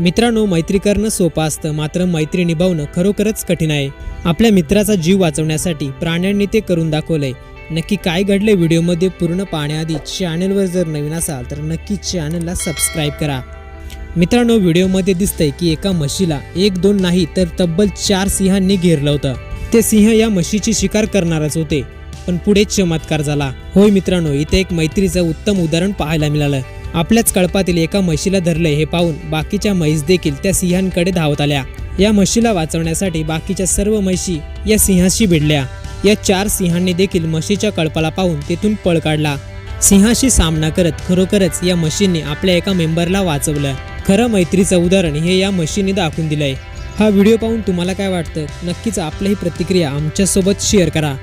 मित्रांनो मैत्री करणं सोपं असतं मात्र मैत्री निभावणं खरोखरच कठीण आहे. आपल्या मित्राचा जीव वाचवण्यासाठी प्राण्यांनी ते करून दाखवलंय. नक्की काय घडले व्हिडिओमध्ये पूर्ण पाहण्याआधी चॅनलवर जर नवीन असाल तर नक्की चॅनलला सबस्क्राईब करा. मित्रांनो व्हिडिओमध्ये दिसतंय की एका म्हशीला एक दोन नाही तर तब्बल चार सिंहांनी घेरलं होतं. ते सिंह या म्हशीची शिकार करणारच होते पण पुढे चमत्कार झाला. होय मित्रांनो इथे एक मैत्रीचं उत्तम उदाहरण पाहायला मिळालं. आपल्याच कळपातील एका म्हशीला धरले हे पाहून बाकीच्या म्हैस देखील त्या सिंहांकडे धावत आल्या. या म्हशीला वाचवण्यासाठी बाकीच्या सर्व म्हशी या सिंहाशी भिडल्या. या चार सिंहांनी देखील म्हशीच्या कळपाला पाहून तेथून पळ काढला. सिंहाशी सामना करत खरोखरच या म्हशीने आपल्या एका मेंबरला वाचवलं. खरं मैत्रीचं उदाहरण हे या म्हशीने दाखवून दिलंय. हा व्हिडिओ पाहून तुम्हाला काय वाटतं? नक्कीच आपलीही प्रतिक्रिया आमच्यासोबत शेअर करा.